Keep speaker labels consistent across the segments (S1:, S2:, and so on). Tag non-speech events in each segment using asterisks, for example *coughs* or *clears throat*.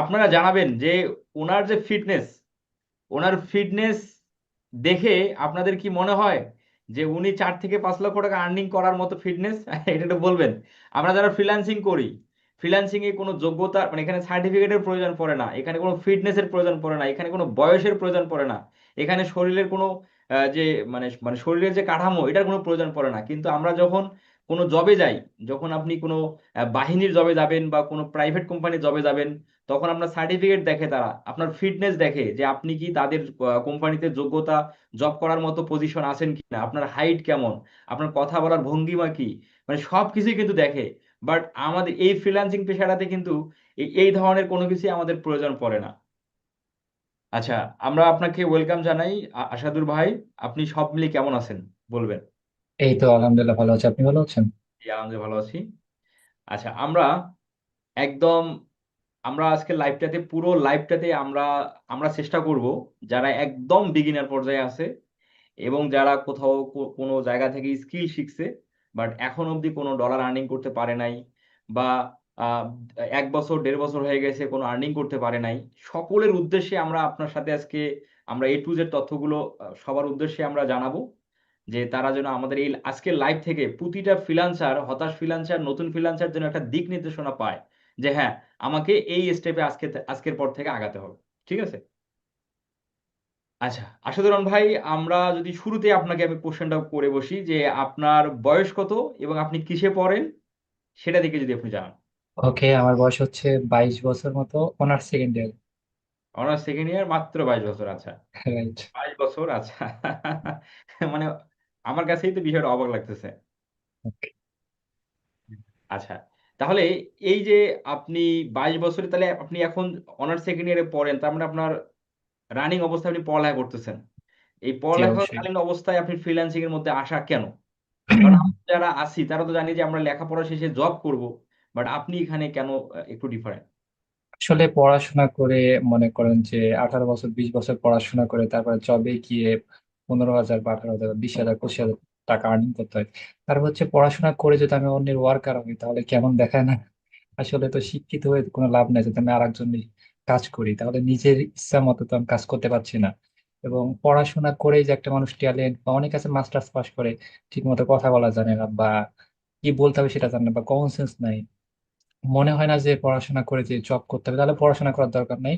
S1: আপনারা জানাবেন যে ওনার যে ফিটনেস ওনার ফিটনেস দেখে আপনাদের কি মনে হয় যে উনি চার থেকে পাঁচ লক্ষ টাকা আর্নিং করার মতো ফিটনেস *laughs* এটা একটু বলবেন। আমরা যারা ফ্রিল্যান্সিং করি ফ্রিল্যান্সিং এ কোনো যোগ্যতা মানে এখানে সার্টিফিকেটের প্রয়োজন পড়ে না, এখানে কোনো ফিটনেসের প্রয়োজন পড়ে না, এখানে কোনো বয়সের প্রয়োজন পড়ে না, এখানে শরীরের কোনো যে মানে মানে শরীরের যে কাঠামো, এটার কোনো প্রয়োজন পড়ে না। কিন্তু আমরা যখন কোনো জবে যাই, যখন আপনি কোনো বাহিনীর জবে যাবেন বা কোনো প্রাইভেট কোম্পানির জবে যাবেন তখন আপনার সার্টিফিকেট দেখে তারা আপনার ফিটনেস দেখে যে আপনি কি তাদের কোম্পানিতে যোগ্যতা জব করার মতো পজিশন আছেন কিনা আপনার হাইট কেমন আপনার কথা বলার ভঙ্গিমা কি মানে সব কিছুই কিন্তু দেখে। বাট আমাদের এই ফ্রিল্যান্সিং পেশাটাতে কিন্তু এই ধরনের কোনো কিছুই আমাদের প্রয়োজন পড়ে না। আচ্ছা আমরা আপনাকে ওয়েলকাম জানাই আশাদুর ভাই আপনি সব মিলিয়ে কেমন আছেন বলবেন?
S2: এই তো আলহামদুলিল্লাহ ভালো আছে আপনি ভালো আছেন?
S1: জি, আলহামদুলিল্লাহ ভালো আছি। আচ্ছা আমরা একদম আমরা আজকে লাইভটাতে পুরো লাইভটাতে আমরা আমরা চেষ্টা করব যারা একদম বিগিনার পর্যায়ে আছে এবং যারা কোথাও কোনো জায়গা থেকে স্কিল শিখছে বাট এখন অবধি কোনো ডলার আর্নিং করতে পারে নাই বা এক বছর, দেড় বছর হয়ে গেছে কোনো আর্নিং করতে পারে নাই, সকলের উদ্দেশ্যে আমরা আপনার সাথে আজকে আমরা এ টু জেড তথ্যগুলো সবার উদ্দেশ্যে আমরা জানাব যে তারা যেন আমাদের এই আজকের লাইভ থেকে প্রতিটা ফ্রিল্যান্সার হতাশ ফ্রিল্যান্সার নতুন ফ্রিল্যান্সার যেন একটা দিক নির্দেশনা পায়। যে হ্যাঁ আমাকে এই স্টেপে আজকে আজকের পর থেকে আগাতে হবে ঠিক আছে? আচ্ছা আশাদুরন ভাই আমরা যদি শুরুতে আপনাকে আমি কোশ্চেনটা করে বসি যে আপনার বয়স কত এবং আপনি কিসে পড়েন? সেটা দিকে যদি আপনি জানান।
S2: ওকে আমার বয়স হচ্ছে বাইশ বছর মতো honours second year
S1: honours second year মাত্র বাইশ বছর আচ্ছা।
S2: রাইট
S1: বাইশ বছর আচ্ছা। *laughs* মানে আমার কাছেই তো বিষয়টা অবাক লাগতেছে। আচ্ছা তাহলে এই যে আপনি বাইশ বছরে তাহলে আপনি এখন অনার্স সেকেন্ড ইয়ারে পড়েন তার মানে আপনার রানিং অবস্থায় আপনি পড়ালেখা করতেছেন। এই পড়ালেখাকালীন অবস্থায় আপনি ফ্রিল্যান্সিং এর মধ্যে আসা কেন? *clears throat* কারণ আমরা যারা আছি তারা তো জানি যে আমরা লেখাপড়া শেষে জব করব বাট আপনি এখানে কেন একটু ডিফারেন্ট
S2: আসলে পড়াশোনা করে মনে করেন যে আঠারো বছর বিশ বছর পড়াশোনা করে তারপরে জবে গিয়ে পনেরো হাজার বা আঠারো হাজার বিশ হাজার পঁচিশ হাজার টাকা আর্নিং করতে হয়। তারপর হচ্ছে পড়াশোনা করে যদি আমি অন্যের ওয়ার্কার হই, তাহলে কেমন দেখায় না? আসলে তো শিক্ষিত হয়ে কোনো লাভ নাই যদি আমি আরেকজনের কাজ করি, তাহলে নিজের ইচ্ছা মতো তো আমি কাজ করতে পারছি না। এবং পড়াশোনা করেই যে একটা মানুষ ট্যালেন্ট বা অনেক আছে মাস্টার্স পাস করে ঠিক মতো কথা বলা জানে না বা কি বলতে হবে সেটা জানে না বা কমন সেন্স নাই। মনে হয় না যে পড়াশোনা করে যে জব করতে হবে, তাহলে পড়াশোনা করার দরকার নেই।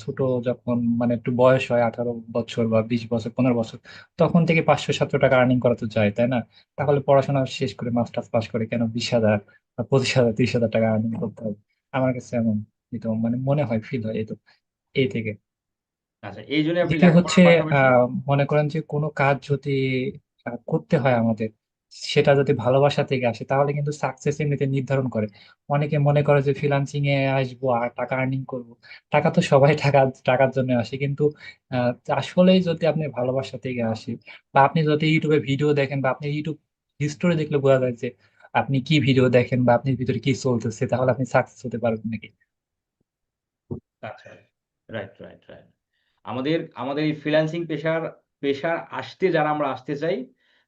S2: ছোট যখন মানে একটু বয়স হয় আঠারো বছর বা বিশ বছর পনেরো বছর তখন থেকে পাঁচশো সাতশো টাকা আর্নিং করা তো যায় তাই না? তাহলে পড়াশোনা শেষ করে মাস্টার্স পাস করে কেন বিশ হাজার বা পঁচিশ হাজার তিরিশ হাজার টাকা আর্নিং করতে হবে? আমার কাছে এমন তো মানে মনে হয় ফিল হয় এই তো এই থেকে।
S1: আচ্ছা এই জন্য আপনি
S2: হচ্ছে মনে করেন যে কোনো কাজ যদি করতে হয় আমাদের সেটা যদি ভালোবাসা থেকে আসে, তাহলে কিন্তু সাকসেস এমনিতে নির্ধারণ করে। অনেকে মনে করে যে ফ্রিল্যান্সিং এ আসব আর টাকা আর্নিং করব। টাকা তো সবাই টাকা, টাকার জন্য আসে। কিন্তু আহ আসলেই যদি আপনি ভালোবাসা থেকে আসে বা আপনি যদি ইউটিউবে ভিডিও দেখেন বা আপনি ইউটিউব হিস্টোরি দেখলে বোঝা যায় যে আপনি কি ভিডিও দেখেন বা আপনার ভিতরে কি চলতেছে, তাহলে আপনি সাকসেস হতে পারবেন নাকি?
S1: রাইট রাইট রাইট আমাদের আমাদের এই ফ্রিল্যান্সিং পেশার পেশার আসতে যারা আমরা আসতে চাই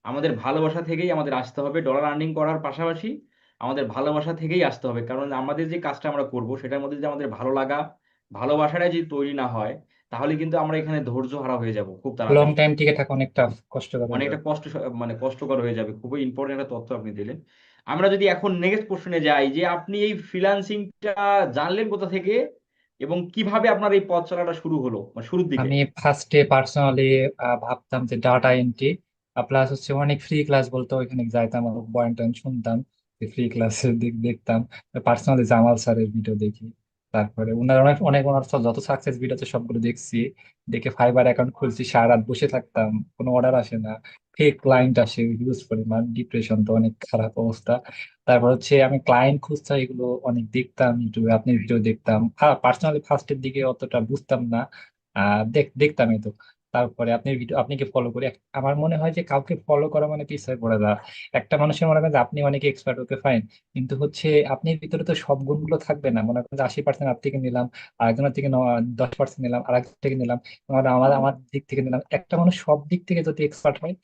S1: আমাদের ভালোবাসা থেকেই আমাদের আসতে হবে ডলার আর্নিং করার পাশাপাশি আমাদের ভালোবাসা থেকেই আসতে হবে। কারণ আমাদের যে কাজটা আমরা করব সেটার মধ্যে যদি আমাদের ভালো লাগা ভালোবাসাটাই যদি তৈরি না হয় তাহলে কিন্তু আমরা এখানে ধৈর্য হারা হয়ে যাব খুব
S2: লং টাইম টিকে থাকা অনেক টাফ কষ্টকর
S1: অনেকটা কষ্ট মানে কষ্টকর হয়ে যাবে। খুবই ইম্পর্টেন্ট একটা তথ্য আপনি দিলেন। আমরা যদি এখন নেক্সট কোশ্চেনে যাই যে আপনি এই ফ্রিল্যান্সিংটা জানলেন কোথা থেকে এবং কীভাবে আপনার এই পথ চলাটা শুরু হলো? মানে শুরুর দিকে।
S2: আমি ফার্স্টে পার্সোনালি ভাবতাম যে ডাটা এন্ট্রি প্লাস হচ্ছে অনেক ফ্রি ক্লাস বলতো ওইখানে যাইতাম পয়েন্ট টয়েন্ট শুনতাম ফ্রি ক্লাসে দেখতাম। পার্সোনালি জামাল স্যারের ভিডিও দেখি, তারপরে ওনার অনেক অনেক ওনার যত সাকসেস ভিডিও আছে সবগুলো দেখছি। দেখে ফাইবার অ্যাকাউন্ট খুলছি সারা রাত বসে থাকতাম, কোনো অর্ডার আসে না। ফেক ক্লায়েন্ট আসে হিউজ পরিমাণ ডিপ্রেশন তো অনেক খারাপ অবস্থা। তারপর হচ্ছে আমি ক্লায়েন্ট খুঁজতাম, এগুলো অনেক দেখতাম, ইউটিউবে আপনি ভিডিও দেখতাম। পার্সোনালি ফার্স্টের দিকে অতটা বুঝতাম না, আহ, দেখ দেখতাম এই তো। তারপরে আপনি ভিডিও আপনি কি ফলো করি আমার মনে হয় যে কাউকে ফলো করা মানে পিছায় পড়ে যাওয়া একটা মানুষের মনে করেন যে আপনি অনেক এক্সপার্ট ওকে ফাইন কিন্তু হচ্ছে আপনার ভিতরে তো সব গুণগুলো থাকবে না। মনে করেন যে আশি পার্সেন্ট আপ থেকে নিলাম, আরেকজনের থেকে দশ পার্সেন্ট নিলাম আরেকজন থেকে নিলাম, আমার আমার আমার দিক থেকে নিলাম। একটা মানুষ সব দিক থেকে যদি এক্সপার্ট হয়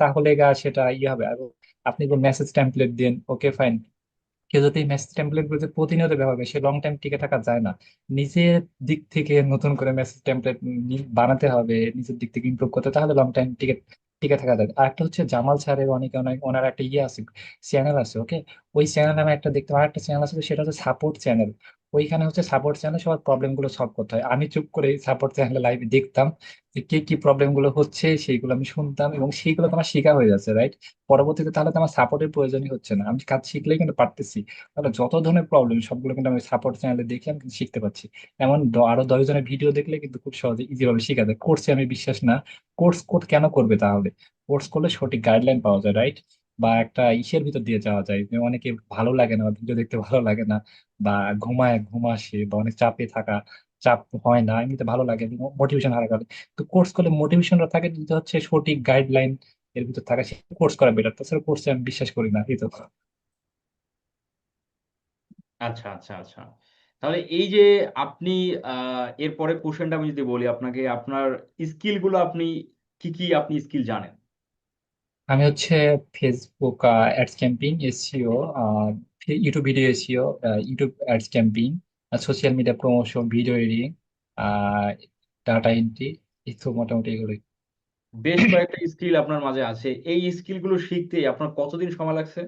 S2: তাহলে গা সেটা ইয়ে হবে। আর আপনি মেসেজ টেমপ্লেট দিন ওকে ফাইন কেউ যদি ম্যাচ টেমপ্লেটগুলো প্রতিনিয়ত ব্যবহার করে, সে লং টাইম টিকে থাকা যায় না। নিজের দিক থেকে নতুন করে ম্যাচ টেমপ্লেট বানাতে হবে, নিজের দিক থেকে ইমপ্রুভ করতে, তাহলে লং টাইম টিকে টিকে থাকা যায়। আর একটা হচ্ছে জামাল স্যারের অনেকে, অনেক, ওনার একটা ইয়ে আছে চ্যানেল আছে ওকে ওই চ্যানেল আমি একটা দেখতে আর একটা চ্যানেল আছে, সেটা হচ্ছে সাপোর্ট চ্যানেল ওইখানে হচ্ছে সাপোর্ট চ্যানেল সবার প্রবলেমগুলো সলভ করতে হয়। আমি চুপ করে সাপোর্ট চ্যানেলে লাইভে দেখতাম যে কি কি প্রবলেমগুলো হচ্ছে, সেইগুলো আমি শুনতাম এবং সেইগুলো তো আমার শেখা হয়ে যাচ্ছে রাইট পরবর্তীতে তাহলে তো আমার সাপোর্টের প্রয়োজনই হচ্ছে না। আমি কাজ শিখলেই কিন্তু পারতেছি। তাহলে যত ধরনের প্রবলেম সবগুলো কিন্তু আমি সাপোর্ট চ্যানেলে দেখে আমি কিন্তু শিখতে পারছি। এমন আরও দশ জনের ভিডিও দেখলে কিন্তু খুব সহজে ইজি ভাবে শেখা যায়। কোর্সে আমি বিশ্বাস না। কোর্স কোড কেন করবে তাহলে? কোর্স করলে সঠিক গাইডলাইন পাওয়া যায় রাইট বা একটা ইসের ভিতর দিয়ে যাওয়া যায়। যে অনেকে ভালো লাগে না ভিডিও দেখতে ভালো লাগে না বা ঘুমায়, ঘুম আসে বা অনেক চাপে থাকা, চাপ হয় না, এমনিতে ভালো লাগে মোটিভেশন হারা গেলে তো কোর্স করলে মোটিভেশনটা থাকে যদি হচ্ছে সঠিক গাইডলাইন এর ভিতর থাকে, সে কোর্স করা বেটার তাছাড়া কোর্সে আমি বিশ্বাস করি না, এই তো।
S1: আচ্ছা আচ্ছা আচ্ছা। তাহলে এই যে আপনি আহ এরপরে কোশ্চেনটা আমি যদি বলি আপনাকে, আপনার স্কিলগুলো আপনি কি কি আপনি স্কিল জানেন?
S2: আমি হচ্ছে Facebook ads camping SEO YouTube video SEO YouTube ads camping social media promotion video editing data entry তো মোটামুটি এগুলোই।
S1: বেশ কয়েকটা স্কিল আপনার মাঝে আছে। এই স্কিলগুলো শিখতে আপনার কতদিন সময় লাগছে?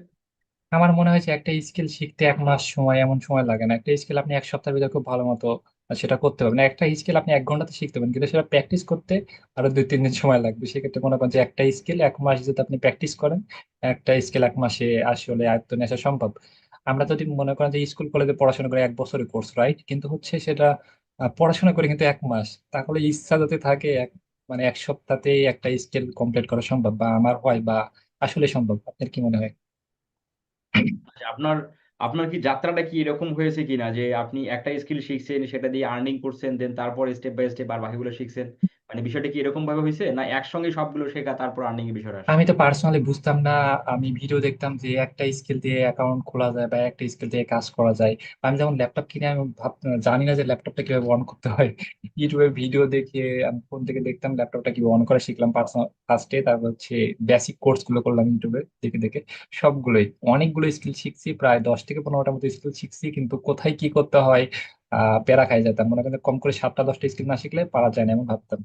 S2: আমার মনে হয়েছে একটা স্কিল শিখতে এক মাস সময় এমন সময় লাগে না। একটা স্কিল আপনি এক সপ্তাহের ভিতরে খুব ভালো মতো সেটা করতে পারবেন একটা স্কিল আপনি এক ঘন্টাতে শিখতে পারেন কিন্তু সেটা প্র্যাকটিস করতে আরও দুই তিন দিন সময় লাগবে। সেক্ষেত্রে মনে করেন যে একটা স্কিল এক মাস যদি আপনি প্র্যাকটিস করেন একটা স্কিল এক মাসে আসলে আয়ত্ত নেওয়া আসা সম্ভব। আমরা যদি মনে করেন যে স্কুল কলেজে পড়াশোনা করে এক বছরের কোর্স রাইট কিন্তু হচ্ছে সেটা পড়াশোনা করে কিন্তু এক মাস। তাহলে ইচ্ছা যাতে থাকে এক মানে এক সপ্তাহতেই একটা স্কিল কমপ্লিট করা সম্ভব বা আমার হয় বা আসলে সম্ভব। আপনার কি মনে হয়?
S1: আচ্ছা, আপনার আপনার কি যাত্রাটা কি এরকম হয়েছে কিনা? যে আপনি একটা স্কিল শিখছেন, সেটা দিয়ে আর্নিং করছেন দেন তারপর স্টেপ বাই স্টেপ আর বাকিগুলো শিখছেন। মানে বিষয়টা কি এরকম ভাবে হয়েছে না একসঙ্গে সবগুলো শেখা তারপর আর্নিং এর বিষয়টা আসছে
S2: আমি তো পার্সোনালি বুঝতাম না, আমি ভিডিও দেখতাম যে একটা স্কিল দিয়ে অ্যাকাউন্ট খোলা যায় বা একটা স্কিল দিয়ে কাজ করা যায়। আমি যখন ল্যাপটপ কিনে আমি জানি না যে ল্যাপটপটা কীভাবে অন করতে হয়। ইউটিউবে ভিডিও দেখে আমি ফোন থেকে দেখতাম ল্যাপটপটা কীভাবে অন করা, শিখলাম পার্সোনাল ফার্স্টে তারপর হচ্ছে বেসিক কোর্সগুলো করলাম ইউটিউবে দেখে দেখে। সবগুলোই, অনেকগুলো স্কিল শিখছি, প্রায় দশ থেকে পনেরোটা মতো স্কিল শিখছি, কিন্তু কোথায় কি করতে হয় প্যারা খাই যেতাম। মনে করেন কম করে সাতটা, দশটা স্কিল না শিখলে পারা যায় না, এমন ভাবতাম।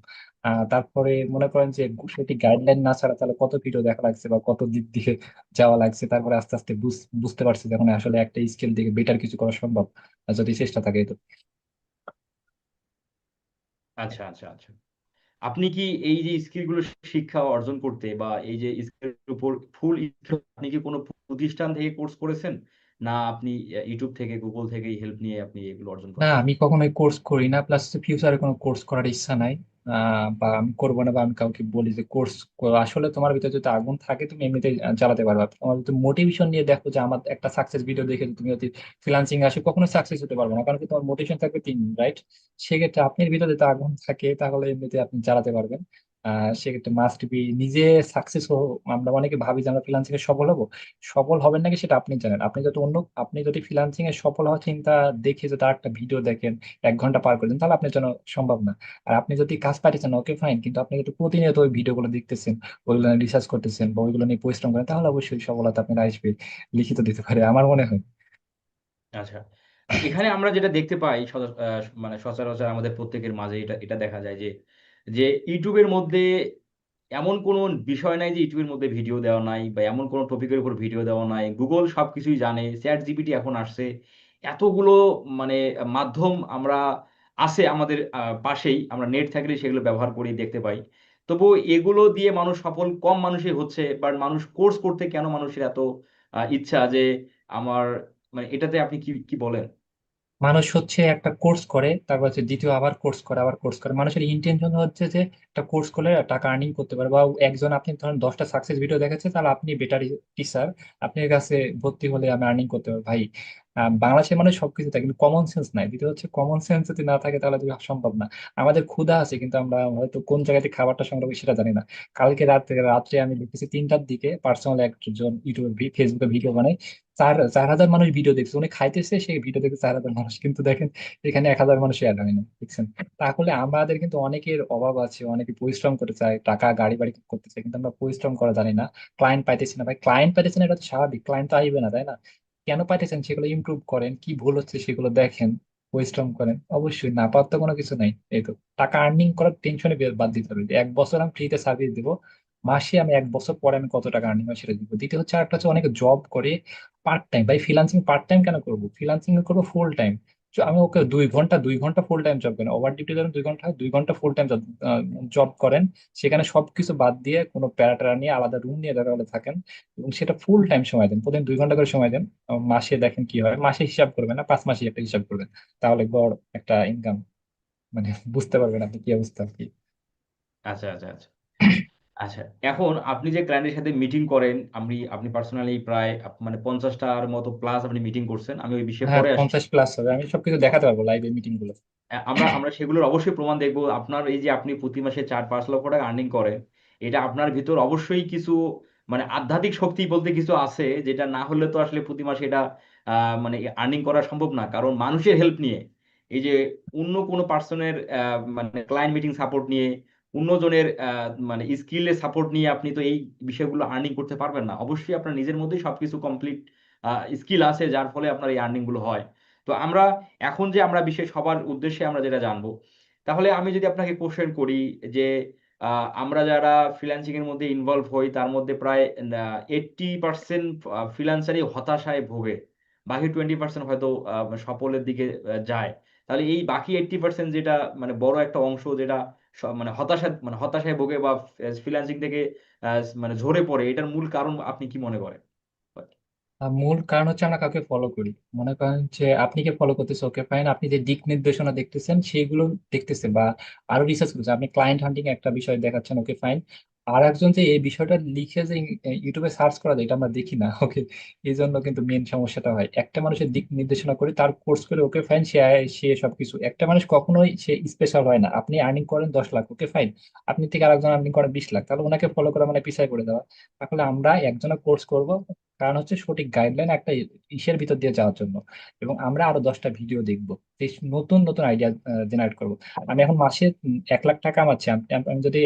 S2: তারপরে মনে করেন যে সঠিক গাইডলাইন না ছাড়া তাহলে কত ভিডিও দেখা লাগছে বা কত দিক দিয়ে যাওয়া লাগছে, তারপরে আস্তে আস্তে বুঝ- বুঝতে পারছি যখন আসলে একটা স্কিল দিকে বেটার কিছু করা সম্ভব যদি চেষ্টা থাকে তো।
S1: আচ্ছা আচ্ছা আচ্ছা। আপনি কি এই যে স্কিলগুলো শিক্ষা অর্জন করতে বা এই যে স্কিলের উপর ফুল আপনি কি কোনো প্রতিষ্ঠান থেকে কোর্স করেছেন? না আপনি ইউটিউব থেকে গুগল থেকে হেল্প নিয়ে আপনি এগুলো অর্জন
S2: করেন
S1: না
S2: আমি কখনোই কোর্স করি না প্লাস ফিউচারে কোনো কোর্স করার ইচ্ছা নাই। বা আমি করব না বা আমি কাউকে বলি যে কোর্স আসলে তোমার ভিতরে যদি আগুন থাকে তুমি এমনিতে চালাতে পারবে। তোমার যদি মোটিভেশন নিয়ে দেখো যে আমার একটা সাকসেস ভিডিও দেখে তুমি যদি ফ্রিল্যান্সিং আসে কখনো সাকসেস হতে পারব না কারণ কি তোমার মোটিভেশন থাকবে তিন রাইট সেক্ষেত্রে আপনার ভিতরে যদি আগুন থাকে তাহলে এমনিতে আপনি চালাতে পারবেন। সেক্ষেত্রে মাস্ট বি নিজে সাকসেস আমরা অনেকে ভাবি যে আমরা ফ্রিল্যান্সিং এ সফল হব। সফল হবেন নাকি সেটা আপনি জানেন। আপনি যদি অন্য, আপনি যদি ফ্রিল্যান্সিং এ সফল হওয়ার চিন্তা দেখে যদি একটা ভিডিও দেখেন, এক ঘণ্টা পার করে দেন তাহলে আপনার জন্য সম্ভব না। আর আপনি যদি কাজ পাইতেছেন ওকে ফাইন কিন্তু আপনি যদি প্রতিনিয়ত ওই ভিডিওগুলো দেখতেছেন, ওইগুলো রিসার্চ করতেছেন বা ওইগুলো নিয়ে পরিশ্রম করেন, তাহলে অবশ্যই সফলতা আপনার আসবে, লিখিত দিতে পারে, আমার মনে হয়।
S1: আচ্ছা। এখানে আমরা যেটা দেখতে পাই মানে সচরাচর আমাদের প্রত্যেকের মাঝে এটা এটা দেখা যায় যে যে ইউটিউবের মধ্যে এমন কোনো বিষয় নাই যে ইউটিউবের মধ্যে ভিডিও দেওয়া নাই বা এমন কোনো টপিকের উপর ভিডিও দেওয়া নাই। গুগল সবকিছুই জানে চ্যাট জিপিটি এখন আসছে। এতগুলো মানে মাধ্যম আমরা আছে আমাদের পাশেই, আমরা নেট থাকলে সেগুলো ব্যবহার করি, দেখতে পাই। তবু এগুলো দিয়ে মানুষ সফল, কম মানুষই হচ্ছে বাট মানুষ কোর্স করতে কেন মানুষের এত ইচ্ছা যে আমার মানে এটাতে আপনি কি কি বলেন?
S2: মানুষ হচ্ছে একটা কোর্স করে, তারপর হচ্ছে দ্বিতীয় আবার কোর্স করে, আবার কোর্স করে। মানুষের ইন্টেনশন হচ্ছে যে একটা কোর্স করলে টাকা আর্নিং করতে পারে। বা একজন আপনি ধরেন দশটা সাকসেস ভিডিও দেখাচ্ছে তাহলে আপনি বেটার টিচার আপনার কাছে ভর্তি হলে আমি আর্নিং করতে পারব। ভাই বাংলাদেশের মানুষ সবকিছু থাকে কিন্তু কমন সেন্স নাই। দ্বিতীয় হচ্ছে কমন সেন্স যদি না থাকে তাহলে সম্ভব না। আমাদের ক্ষুধা আছে, কিন্তু আমরা হয়তো কোন জায়গাতে খাবারটা সংগ্রহ করি সেটা জানি না। কালকে রাত রাত্রে আমি দেখতেছি তিনটার দিকে পার্সোনাল একজন ইউটিউবে ফেসবুকে ভিডিও বানাই চার চার হাজার মানুষ ভিডিও দেখছে। উনি খাইতেছে, সেই ভিডিও দেখে চার হাজার মানুষ কিন্তু দেখেন এখানে এক হাজার মানুষ অ্যাড হয়নি, দেখছেন? তাহলে আমাদের কিন্তু অনেকের অভাব আছে, অনেকে পরিশ্রম করতে চায়, টাকা, গাড়ি বাড়ি করতে চায়, কিন্তু আমরা পরিশ্রম করা জানি না। ক্লায়েন্ট পাইতেছি না। ভাই ক্লায়েন্ট পাইতেছি না এটা তো স্বাভাবিক। ক্লায়েন্ট তো আসবে না, তাই না? কেন পাঠিয়েছেন সেগুলো ইমপ্রুভ করেন, কি ভুল হচ্ছে সেগুলো দেখেন, পরিশ্রম করেন। অবশ্যই না, পাওয়ার তো কোনো কিছু নাই। এই তো, টাকা আর্নিং করার টেনশনে বাদ দিতে হবে এক বছর আমি ফ্রিতে সার্ভিস দিব, মাসে আমি এক বছর পরে আমি কত টাকা আর্নিং হয় সেটা দিব দ্বিতীয় হচ্ছে আরেকটা হচ্ছে অনেকে জব করে পার্ট টাইম ভাই ফ্রিলান্সিং পার্ট টাইম কেন করব? ফ্রিলান্সিং করব ফুল টাইম আমি ওকে দুই ঘণ্টা দুই ঘণ্টা ফুল টাইম জব করেন ওভার ডিউটি ধরেন দুই ঘণ্টা দুই ঘণ্টা ফুল টাইম জব করেন। সেখানে সবকিছু বাদ দিয়ে কোনো প্যারাটারা নিয়ে, আলাদা রুম নিয়ে হলে থাকেন, এবং সেটা ফুল টাইম সময় দেন। প্রতিদিন দুই ঘণ্টা করে সময় দেন। মাসে দেখেন কি হয়। মাসে হিসাব করবেন না, পাঁচ মাসে একটা হিসাব করবেন। তাহলে বড় একটা ইনকাম মানে বুঝতে পারবেন আপনি কি অবস্থা আর কি।
S1: আচ্ছা আচ্ছা আচ্ছা। আচ্ছা এখন আপনি যে ক্লায়েন্টের সাথে মিটিং করেন আপনি আপনি পার্সোনালি প্রায় মানে পঞ্চাশটার মতো প্লাস আপনি মিটিং করছেন আমি ওই বিষয়ে
S2: হ্যাঁ
S1: পরে
S2: পঞ্চাশ প্লাস হবে। আমি সবকিছু দেখাতে পারব লাইভে
S1: মিটিংগুলো। আমরা আমরা সেগুলোর অবশ্যই প্রমাণ দেখব। আপনার এই যে আপনি প্রতি মাসে চার পাঁচ লক্ষ টাকা আর্নিং করেন এটা আপনার ভিতর অবশ্যই কিছু মানে আধ্যাত্মিক শক্তি বলতে কিছু আছে যেটা না হলে তো আসলে প্রতি মাসে এটা মানে আর্নিং করা সম্ভব না। কারণ মানুষের হেল্প নিয়ে এই যে অন্য কোনো পার্সনের মানে ক্লায়েন্ট মিটিং সাপোর্ট নিয়ে অন্যজনের মানে স্কিলের সাপোর্ট নিয়ে আপনি তো এই বিষয়গুলো আর্নিং করতে পারবেন না। অবশ্যই আপনার নিজের মধ্যেই সবকিছু কমপ্লিট স্কিল আছে যার ফলে আপনার এই আর্নিংগুলো হয়। তো আমরা এখন যে আমরা বিশেষ সবার উদ্দেশ্যে আমরা যেটা জানব, তাহলে আমি যদি আপনাকে কোশ্চেন করি যে আমরা যারা ফ্রিল্যান্সিং এর মধ্যে ইনভলভ হই, তার মধ্যে প্রায় এইটটি পার্সেন্ট ফ্রিল্যান্সারই হতাশায় ভোগে। বাকি টোয়েন্টি পার্সেন্ট হয়তো সফলের দিকে যায়। তাহলে এই বাকি এইটটি পার্সেন্ট যেটা মানে বড় একটা অংশ যেটা মানে হতাশা মানে হতাশায় ভোগে বা ফ্রিল্যান্সিং থেকে মানে ঝরে পড়ে, এটার মূল কারণ আপনি কি মনে করেন?
S2: মূল কারণ হচ্ছে আমরা কাউকে ফলো করি। মনে করেন যে আপনি কে ফলো করতেছে ওকে ফাইন আপনি যে দিক নির্দেশনা দেখতেছেন, সেগুলো দেখতেছে বা আরও রিসার্চ করছে আপনি ক্লায়েন্ট হান্টিং একটা বিষয় দেখাচ্ছেন ওকে ফাইন আর একজন যে এই বিষয়টা লিখে যে ইউটিউবে সার্চ করা যায়, এটা আমরা দেখি না ওকে এই জন্য কিন্তু মেন সমস্যাটা হয়। একটা মানুষের দিক নির্দেশনা করে, তার কোর্স করে ওকে ফাইন সে সে সবকিছু। একটা মানুষ কখনোই সে স্পেশাল হয় না। আপনি আর্নিং করেন দশ লাখ ওকে ফাইন আপনি থেকে আরেকজন আর্নিং করেন বিশ লাখ, তাহলে ওনাকে ফলো করা মানে পিছায় করে দেওয়া তাহলে আমরা একজনের কোর্স করব কারণ হচ্ছে সঠিক গাইডলাইন একটা ইসের ভিতর দিয়ে যাওয়ার জন্য। এবং আমরা আরও দশটা ভিডিও দেখব নতুন নতুন আইডিয়া জেনারেট করব। আমি এখন মাসে এক লাখ টাকা কামাচ্ছি আমি যদি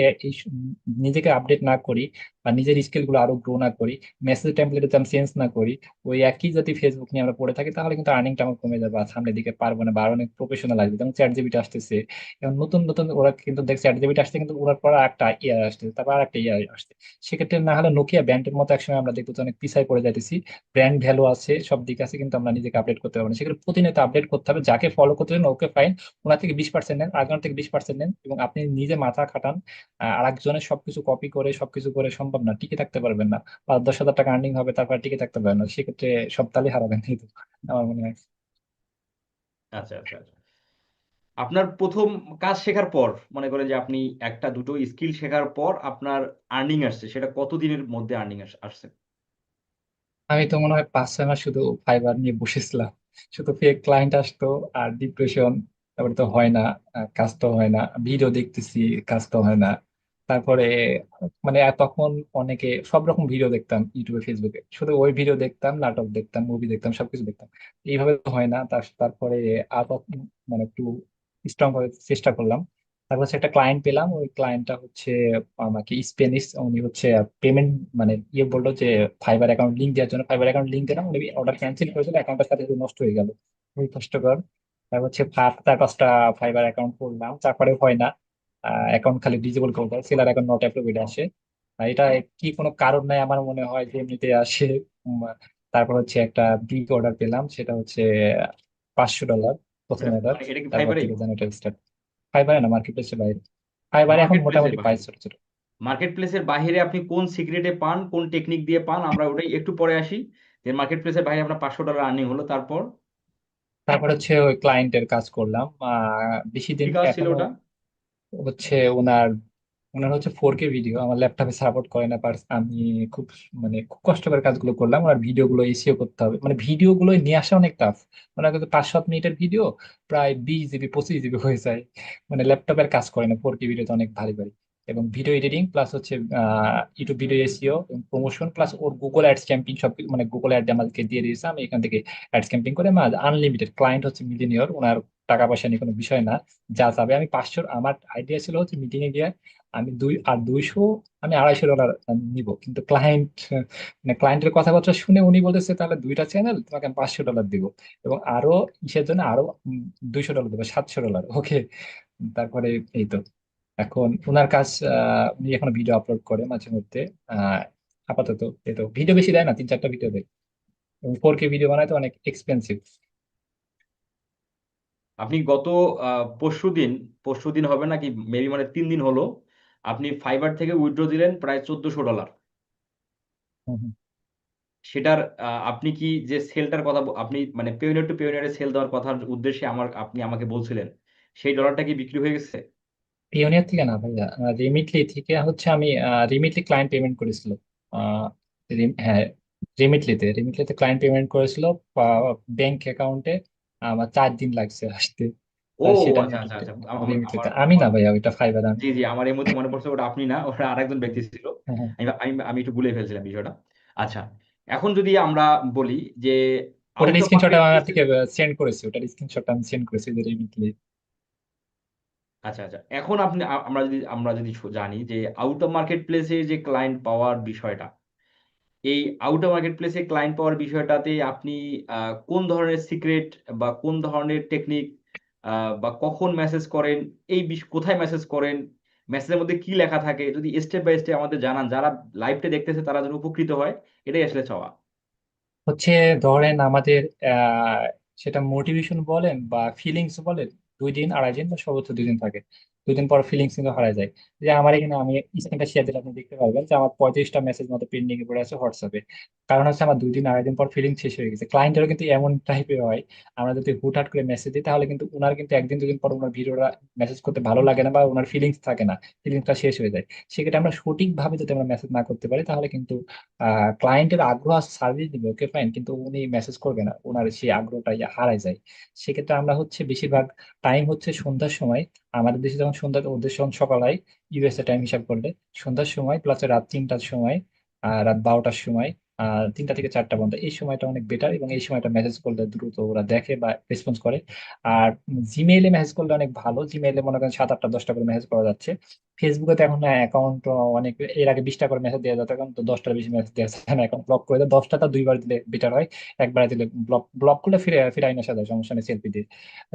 S2: নিজেকে আপডেট না করি বা নিজের স্কিলগুলো আরও গ্রো না করি মেসেজ টেমপ্লেটে আমি চেঞ্জ না করি, ওই একই যদি ফেসবুক নিয়ে আমরা পড়ে থাকি, তাহলে কিন্তু আর্নিংটা আমার কমে যাবে সামনের দিকে পারব না বা অনেক প্রফেশনাল আসবে যেমন চ্যাট জিপিটি আসতেছে, এবং নতুন নতুন ওরা কিন্তু দেখছে চ্যাট জিপিটি আসছে কিন্তু ওরার পর একটা ইয়ার আসতেছে, তারপর আর একটা ইয়ার আসছে। সেক্ষেত্রে না হলে নোকিয়া ব্র্যান্ডের মতো একসময় আমরা দেখব অনেক পিছায় পড়ে যাইতেছি। ব্র্যান্ড ভ্যালু আছে সব দিক আছে কিন্তু আমরা নিজেকে আপডেট করতে পারব না। সেক্ষেত্রে প্রতিনিয়ত আপডেট করতে হবে। যাকে ফলো করতে চান ওকে ফাইন ওনার থেকে বিশ পার্সেন্ট নেন আরেকজন থেকে বিশ পার্সেন্ট নেন এবং আপনি নিজে মাথা খাটান। আহ, আরেকজনের সবকিছু কপি করে সবকিছু করে সম্ভব না। টিকে থাকতে পারবেন না। পাঁচ দশ হাজার টাকা আর্নিং হবে তারপর টিকে থাকতে পারবেন না। সেক্ষেত্রে সব তালে হারাবেন এই তো আমার মনে হয়।
S1: আচ্ছা আচ্ছা আচ্ছা। আপনার প্রথম কাজ শেখার পর মনে করেন যে আপনি একটা দুটো স্কিল শেখার পর আপনার আর্নিং আসছে। সেটা কতদিনের মধ্যে আর্নিং আসছে?
S2: আমি তো মনে হয় পাঁচ ছয় মাস শুধু ফাইবার নিয়ে বসেছিলাম। শুধু ফেক ক্লায়েন্ট আসতো আর ডিপ্রেশন তারপরে তো হয় না কাজ তো হয় না ভিডিও দেখতেছি, কাজ তো হয় না। তারপরে মানে তখন অনেকে সব রকম ভিডিও দেখতাম ইউটিউবে ফেসবুকে শুধু ওই ভিডিও দেখতাম, নাটক দেখতাম মুভি দেখতাম, সবকিছু দেখতাম। এইভাবে তো হয় না। তারপরে আরও মানে একটু স্ট্রং করে চেষ্টা করলাম। তারপর একটা ক্লায়েন্ট পেলাম ওই ক্লায়েন্টটা হচ্ছে আমাকে স্পেনিশ উনি হচ্ছে পেমেন্ট মানে ইয়ে বলল যে ফাইবার অ্যাকাউন্ট লিঙ্ক দেওয়ার জন্য। ফাইবার অ্যাকাউন্ট লিঙ্ক দিলাম উনি অর্ডার ক্যান্সেল করেছিল অ্যাকাউন্টটার সাথে সাথে নষ্ট হয়ে গেল। খুবই কষ্টকর তারপর হচ্ছে চার পাঁচটা ফাইবার অ্যাকাউন্ট করলাম তারপরে হয় না। অ্যাকাউন্ট খালি ডিজেবল করে দেয় সেলার অ্যাকাউন্ট নট অ্যাপ্রুভড আসে। এটা কি কোনো কারণ নাই আমার মনে হয় যে এমনিতে আসে। তারপর হচ্ছে একটা বিগ অর্ডার পেলাম সেটা হচ্ছে পাঁচশো ডলার প্রথম অর্ডার তারপর থেকে এটা স্টার্ট ফাইবারে না মার্কেট প্লেসের বাইরে। ফাইবারে এখন মোটামুটি পাই ছোট ছোট
S1: মার্কেট প্লেসের বাইরে আপনি কোন সিক্রেটে পান কোন টেকনিক দিয়ে পান আমরা ওটাই একটু পরে আসি। যে মার্কেট প্লেসের বাইরে আপনার পাঁচশো ডলার আর্নিং হলো তারপর?
S2: তারপর হচ্ছে ওই ক্লায়েন্টের কাজ করলাম। বেশি
S1: কি
S2: দিন
S1: কাজ ছিল ওটা?
S2: হচ্ছে ওনার ওনার হচ্ছে ফোর কে ভিডিও আমার ল্যাপটপে সাপোর্ট করে না পার্স আমি খুব মানে খুব কষ্ট করে কাজগুলো করলাম। ওনার ভিডিওগুলো এসিও করতে হবে। মানে ভিডিওগুলো নিয়ে আসা অনেক টাফ মনে কিন্তু পাঁচ, সাত মিনিটের ভিডিও প্রায় বিশ জিবি পঁচিশ জিবি হয়ে যায়। মানে ল্যাপটপের কাজ করে না ফোর কে ভিডিও তো অনেক ভারী ভারী। এবং ভিডিও এডিটিং প্লাস হচ্ছে ইউটিউব ভিডিও এসিও এবং প্রমোশন প্লাস ওর গুগল অ্যাডস ক্যাম্পিং সব মানে গুগল অ্যাড আমাদেরকে দিয়ে দিয়েছে। আমি এখান থেকে অ্যাডস ক্যাম্পিং করে আমার আনলিমিটেড ক্লায়েন্ট হচ্ছে মিলিয়নিয়র ওনার টাকা পয়সা নিয়ে কোনো বিষয় না, যা চাবে। আমি পাঁচশো আমার আইডিয়া ছিল হচ্ছে মিটিং এ গিয়ে আমি দুই, আর দুইশো, আমি আড়াইশো ডলার নিব। কিন্তু ক্লায়েন্ট মানে ক্লায়েন্টের কথাবার্তা শুনে উনি বলতেছে, তাহলে দুইটা চ্যানেল তোমাকে আমি পাঁচশো ডলার দিব। এবং আরও, ইসের জন্য আরও দুইশো ডলার দেবো, সাতশো ডলার ওকে তারপরে এই তো। এখন ওনার কাজ উনি এখন ভিডিও আপলোড করে মাঝে মধ্যে আপাতত। তো ভিডিও বেশি দেয় না তিন চারটা ভিডিও দেয়। এবং ফোর কে ভিডিও বানায় তো অনেক এক্সপেন্সিভ
S1: আপনি গত পরশু দিন পরশু দিন হবে নাকি মেবি মানে তিন দিন হলো আপনি ফাইবার থেকে উইথড্র দিলেন প্রায় চোদ্দশো ডলার সেটার আপনি কি যে সেলটার কথা আপনি মানে পেওনিয়ার টু পেওনিয়ারে সেল দেওয়ার কথার উদ্দেশ্যে আমার আপনি আমাকে বলছিলেন সেই ডলারটা কি বিক্রি হয়ে গেছে?
S2: পিওনিয়ার থেকে না ভাইয়া রিমিটলি থেকে হচ্ছে আমি রিমিটলি ক্লায়েন্ট পেমেন্ট করেছিল। হ্যাঁ রিমিটলিতে রিমিটলিতে ক্লায়েন্ট পেমেন্ট করেছিল ব্যাংক অ্যাকাউন্টে আমার চার দিন লাগছে আসতে।
S1: ও
S2: সেটা
S1: আচ্ছা আচ্ছা আচ্ছা
S2: রিমিটলিতে আমি না ভাইয়া ওইটা ফাইবার
S1: জি জি আমার এই মুহূর্তে মনে পড়ছে ওটা আপনি না ওটা আরেকজন ব্যক্তি ছিল।
S2: হ্যাঁ হ্যাঁ।
S1: আমি আমি একটু ভুলে ফেলছিলাম বিষয়টা। আচ্ছা এখন যদি আমরা বলি যে
S2: ওটার স্ক্রিনশট আমার থেকে সেন্ড করেছি ওটার স্ক্রিনশট আমি সেন্ড করেছি যে রিমিটলি
S1: আচ্ছা আচ্ছা। এখন আপনি আমরা যদি আমরা যদি জানি যে আউট অফ মার্কেট প্লেসে যে ক্লায়েন্ট পাওয়ার বিষয়টা, এই আউট অফ মার্কেট প্লেসে ক্লায়েন্ট পাওয়ার বিষয়টাতে আপনি কোন ধরনের সিক্রেট বা কোন ধরনের টেকনিক বা কখন মেসেজ করেন, এই কোথায় মেসেজ করেন মেসেজের মধ্যে কি লেখা থাকে, যদি স্টেপ বাই স্টেপ আমাদের জানান, যারা লাইভটা দেখতেছে তারা যেন উপকৃত হয়, এটাই আসলে চাওয়া।
S2: হচ্ছে ধরেন আমাদের সেটা মোটিভেশন বলেন বা ফিলিংস বলেন দুই দিন আড়াই দিন বা সর্বোচ্চ দুই দিন থাকে। দুই দিন পর ফিলিংস কিন্তু হারায় যায়। যে আমার এখানে আমি স্ক্রিনটা শেয়ার দিলে আপনি দেখতে পারবেন যে আমার পঁয়ত্রিশটা মেসেজ মতো পেন্ডিং এ পড়ে আছে হোয়াটসঅ্যাপে কারণ হচ্ছে আমার দুই দিন আড়াই দিন পর ফিলিং শেষ হয়ে গেছে। ক্লায়েন্টেরও কিন্তু এমন টাইপের হয়, আমরা যদি হুটহাট করে মেসেজ দিই, তাহলে কিন্তু ওনার কিন্তু একদিন, দুদিন পর ওনার ভিডিওটা মেসেজ করতে ভালো লাগে না বা ওনার ফিলিংস থাকে না ফিলিংসটা শেষ হয়ে যায়। সেক্ষেত্রে আমরা সঠিকভাবে যদি আমরা মেসেজ না করতে পারি, তাহলে কিন্তু ক্লায়েন্টের আগ্রহ সার্ভিস দিবে ওকে ফাইন কিন্তু উনি মেসেজ করবে না। ওনার সেই আগ্রহটা হারায় যায়। সেক্ষেত্রে আমরা হচ্ছে বেশিরভাগ টাইম হচ্ছে সন্ধ্যার সময়। আমাদের দেশে যখন সন্ধ্যা ওদের যখন সকাল হয় ইউএসএ টাইম হিসাব করলে, সন্ধ্যার সময় প্লাস রাত তিনটার সময়, আর রাত বারোটার সময় তিনটা থেকে চারটা পর্যন্ত। এই সময়টা অনেক বেটার এবং এই সময়টা মেসেজ করলে দ্রুত ওরা দেখে বা রেসপন্স করে। আর জিমেইলে মেসেজ করলে অনেক ভালো। জিমেইলে মনে করেন সাত আটটা, দশটা করে মেসেজ করা যাচ্ছে। ফেসবুকে তো এখন অ্যাকাউন্ট অনেক, এর আগে বিশটা করে মেসেজ দেওয়া যেত, এখন তো দশটার বেশি মেসেজ দেওয়া যায় না। এখন ব্লক করে দেয়। দশটা তো দুইবার দিলে বেটার হয়। একবার দিলে ব্লক ব্লক করলে ফিরে ফিরে আইনা সাথে সমস্যা নেই সেলফি দিয়ে।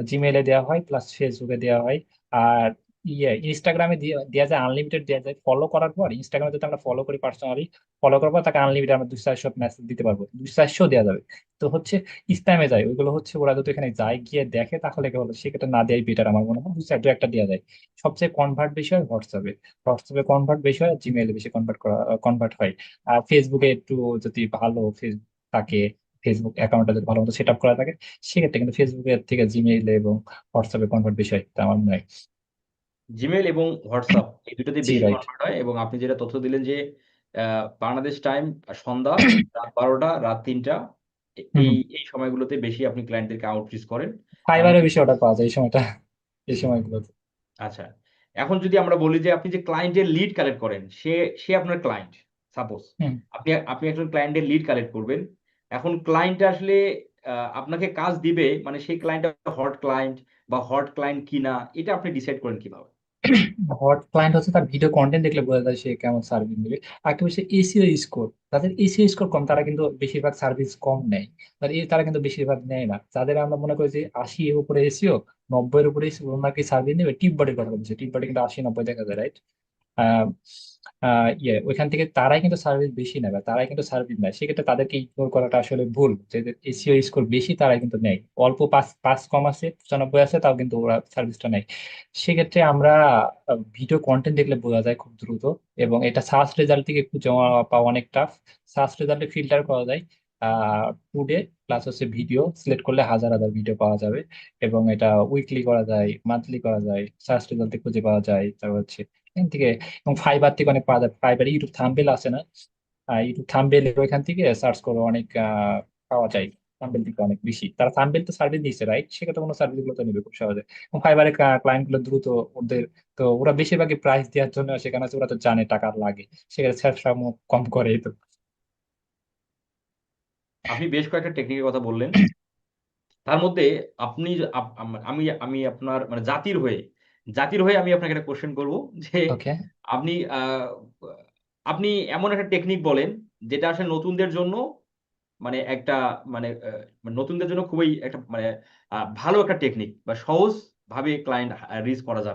S2: জিমেইলে দেওয়া হয় প্লাস ফেসবুকে দেওয়া হয়। আর ইয়ে ইনস্টাগ্রামে দেওয়া যায় আনলিমিটেড দেওয়া যায় ফলো করার পর ইনস্টাগ্রামে যদি আমরা ফলো করি পার্সোনালি ফলো করার পর তাকে আনলিমিটেড আমরা দুই চারশো মেসেজ দিতে পারব। দুই চারশো দেওয়া যাবে। তো হচ্ছে স্প্যামে যায়, ওইগুলো হচ্ছে ওরা যদি এখানে যায়, গিয়ে দেখে তাহলে কি হলো সেক্ষেত্রে না দেওয়াই বেটার আমার মনে হয়। দুই চার দু একটা দেওয়া যায়। সবচেয়ে কনভার্ট বেশি হয় হোয়াটসঅ্যাপে হোয়াটসঅ্যাপে কনভার্ট বেশি হয় জিমেইলে বেশি কনভার্ট করা কনভার্ট হয়। আর ফেসবুকে একটু যদি ভালো ফেসবুক থাকে ফেসবুক অ্যাকাউন্টটা যদি ভালো মতো সেট আপ করা থাকে, সেক্ষেত্রে কিন্তু ফেসবুকের থেকে জিমেইলে এবং হোয়াটসঅ্যাপে কনভার্ট বেশি হয়, তা আমার মনে হয়।
S1: জিমেল এবং হোয়াটসঅ্যাপ এই দুটোতে
S2: জি
S1: বেশি কনভার্ট হয় এবং আপনি যেটা তথ্য দিলেন যে আহ, বাংলাদেশ টাইম সন্ধ্যা *coughs* রাত বারোটা রাত তিনটা এ-
S2: হুম।
S1: এই এই সময়গুলোতে বেশি আপনি ক্লায়েন্টদেরকে আউটরিচ করেন।
S2: ফাইবারে বেশি অর্ডার পাওয়া যায় এই সময়টা এই সময়গুলোতে।
S1: আচ্ছা এখন যদি আমরা বলি যে আপনি যে ক্লায়েন্টের লিড কালেক্ট করেন সে সে আপনার ক্লায়েন্ট সাপোজ
S2: হুম।
S1: আপনি আপনি একজন ক্লায়েন্টের লিড কালেক্ট করবেন এখন ক্লায়েন্ট আসলে আহ, আপনাকে কাজ দিবে মানে সেই ক্লায়েন্ট হট ক্লায়েন্ট বা হট ক্লায়েন্ট কিনা এটা আপনি ডিসাইড করেন কীভাবে?
S2: হট ক্লায়েন্ট হচ্ছে তার ভিডিও কন্টেন্ট দেখলে বোঝা যায় সে কেমন সার্ভিস নেবে। আরেকটা হচ্ছে এসিও স্কোর তাদের এসিও স্কোর কম, তারা কিন্তু বেশিরভাগ সার্ভিস কম নেয়। তার কিন্তু বেশিরভাগ নেয় না। যাদের আমরা মনে করি যে আশি এর উপরে এসিও নব্বই এর উপরে এসিও ওনার কি সার্ভিস নেবে? টিপ বডির কথা বলছে। টিপ বডি কিন্তু আশি নব্বই দেখা যায় রাইট ইয়ে ওইখান থেকে তারাই কিন্তু সার্ভিস বেশি নেবে তারাই কিন্তু সার্ভিস নেয়। সেক্ষেত্রে তাদেরকে ইগনোর করাটা আসলে ভুল যাদের এসিও স্কোর বেশি তারাই কিন্তু নেয়। অল্প পাস পাস কম আছে, পঁচানব্বই আছে, তাও কিন্তু ওরা সার্ভিসটা নেয়। সেক্ষেত্রে আমরা ভিডিও কন্টেন্ট দেখলে বোঝা যায় খুব দ্রুত এবং এটা সার্চ রেজাল্ট থেকে একটু জমা পাওয়া অনেক টাফ সার্চ রেজাল্টে ফিল্টার করা যায় টুডে প্লাস হচ্ছে ভিডিও সিলেক্ট করলে হাজার হাজার ভিডিও পাওয়া যাবে এবং এটা উইকলি করা যায় মান্থলি করা যায় সার্চ রেজাল্টে খুঁজে পাওয়া যায়, তারপর হচ্ছে এখান থেকে, এবং ফাইবার থেকে অনেক পাওয়া যায়। ফাইবার ইউটিউব থাম্বনেল আছে না? ইউটিউব থাম্বনেল ওইখান থেকে সার্চ করে, অনেক পাওয়া যায়। থাম্বেল থেকে অনেক বেশি। তারা থাম্বেল তো সার্ভিস দিচ্ছে রাইট সেক্ষেত্রে কোনো সার্ভিসগুলো তো নিবে খুব সহজে। এবং ফাইবারে ক্লায়েন্টগুলো দ্রুত ওদের, তো ওরা বেশিরভাগই প্রাইস দেওয়ার জন্য সেখানে ওরা তো জানে টাকা লাগে। সেখানে ব্যবসা কম করে তো।
S1: আপনি বেশ কয়েকটা টেকনিকের কথা বললেন। তার মধ্যে আপনি আমি আমি আপনার মানে জাতির হয়ে জাতির হয়ে আমি আপনাকে একটা কোশ্চেন করব যে আপনি আহ, আপনি এমন একটা টেকনিক বলেন যেটা আসলে নতুনদের জন্য মানে একটা মানে নতুনদের জন্য খুবই একটা মানে আহ, ভালো একটা টেকনিক বা সহজ ভাবে ক্লায়েন্ট রিচ করা যাবে।